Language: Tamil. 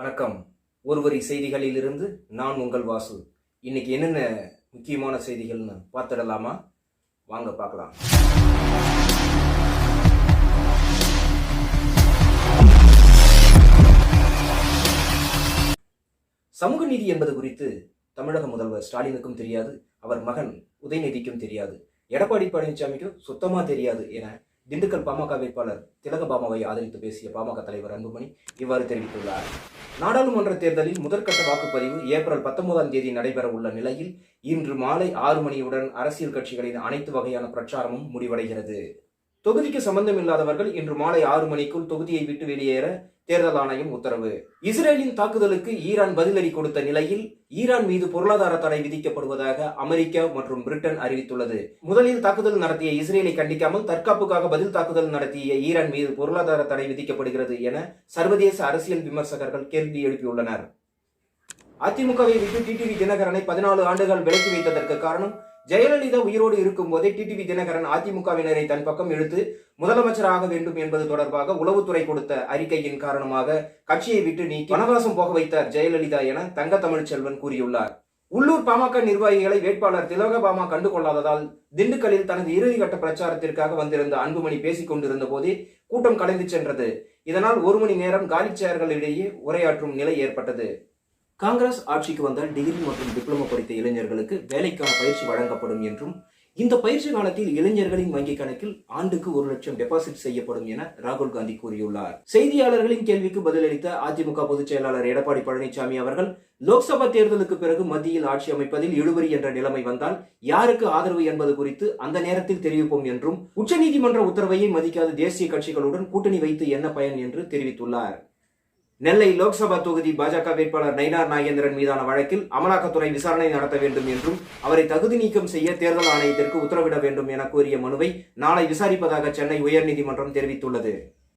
வணக்கம். ஒருவரி செய்திகளிலிருந்து நான் உங்கள் வாசு. இன்னைக்கு என்னென்ன முக்கியமான செய்திகள்னு பார்த்துடலாமா? வாங்க பார்க்கலாம். சமூக நீதி என்பது குறித்து தமிழக முதல்வர் ஸ்டாலினுக்கும் தெரியாது அவர் மகன் உதயநிதிக்கும் தெரியாது. எடப்பாடி பழனிசாமிக்கும் சுத்தமாக தெரியாது என திண்டுக்கல் பாமக வேட்பாளர் திலகபாமாவை ஆதரித்து பேசிய பாமக தலைவர் அன்புமணி இவ்வாறு தெரிவித்துள்ளார். நாடாளுமன்ற தேர்தலில் முதற்கட்ட வாக்குப்பதிவு ஏப்ரல் பத்தொன்பதாம் தேதி நடைபெற உள்ள நிலையில் இன்று மாலை ஆறு மணியுடன் அரசியல் கட்சிகளின் அனைத்து வகையான பிரச்சாரமும் முடிவடைகிறது. தொகுதிக்கு சம்பந்தம் இல்லாதவர்கள் இன்று மாலை ஆறு மணிக்குள் தொகுதியை விட்டு வெளியேற தேர்தல் ஆணையம் உத்தரவு. இஸ்ரேலின் தாக்குதலுக்கு ஈரான் பதிலடி கொடுத்த நிலையில் ஈரான் மீது பொருளாதார தடை விதிக்கப்படுவதாக அமெரிக்கா மற்றும் பிரிட்டன் அறிவித்துள்ளது. முதலில் தாக்குதல் நடத்திய இஸ்ரேலை கண்டிக்காமல் தற்காப்புக்காக பதில் தாக்குதல் நடத்திய ஈரான் மீது பொருளாதார தடை விதிக்கப்படுகிறது என சர்வதேச அரசியல் விமர்சகர்கள் கேள்வி எழுப்பியுள்ளனர். அதிமுகவை விட்டு டிடிவி தினகரனை பதினாலு ஆண்டுகள் விலக்கி வைத்ததற்கு காரணம் ஜெயலலிதா உயிரோடு இருக்கும் போதே டிடிவி தினகரன் அதிமுகவினரை தன் பக்கம் இழுத்து முதலமைச்சராக வேண்டும் என்பது தொடர்பாக உளவுத்துறை கொடுத்த அறிக்கையின் காரணமாக கட்சியை விட்டு நீக்கி வனவாசம் போக வைத்தார் ஜெயலலிதா என தங்க தமிழ்ச்செல்வன் கூறியுள்ளார். உள்ளூர் பாமக நிர்வாகிகளை வேட்பாளர் திலகபாமா கண்டுகொள்ளாததால் திண்டுக்கல்லில் தனது இறுதிக்கட்ட பிரச்சாரத்திற்காக வந்திருந்த அன்புமணி பேசிக் கொண்டிருந்த போதே கூட்டம் கலைந்து சென்றது. இதனால் ஒரு மணி நேரம் காலி சேர்களுக்கிடையே உரையாற்றும் நிலை ஏற்பட்டது. காங்கிரஸ் ஆட்சிக்கு வந்தால் டிகிரி மற்றும் டிப்ளமோ படித்த இளைஞர்களுக்கு வேலைக்கான பயிற்சி வழங்கப்படும் என்றும் இந்த பயிற்சி காலத்தில் இளைஞர்களின் வங்கி கணக்கில் ஆண்டுக்கு ஒரு லட்சம் டெபாசிட் செய்யப்படும் என ராகுல் காந்தி கூறியுள்ளார். செய்தியாளர்களின் கேள்விக்கு பதிலளித்த அதிமுக பொதுச் செயலாளர் எடப்பாடி பழனிசாமி அவர்கள் லோக்சபா தேர்தலுக்கு பிறகு மத்தியில் ஆட்சி அமைப்பதில் இழுபறி என்ற நிலைமை வந்தால் யாருக்கு ஆதரவு என்பது குறித்து அந்த நேரத்தில் தெரிவிப்போம் என்றும் உச்சநீதிமன்ற உத்தரவையை மதிக்காத தேசிய கட்சிகளுடன் கூட்டணி வைத்து என்ன பயன் என்று தெரிவித்துள்ளார். நெல்லை லோக்சபா தொகுதி பாஜக வேட்பாளர் நயினார் நாகேந்திரன் மீதான வழக்கில் அமலாக்கத்துறை விசாரணை நடத்த வேண்டும் என்றும் அவரை தகுதி நீக்கம் செய்ய தேர்தல் ஆணையத்திற்கு உத்தரவிட வேண்டும் என கோரிய மனுவை நாளை விசாரிப்பதாக சென்னை உயர்நீதிமன்றம் தெரிவித்துள்ளது.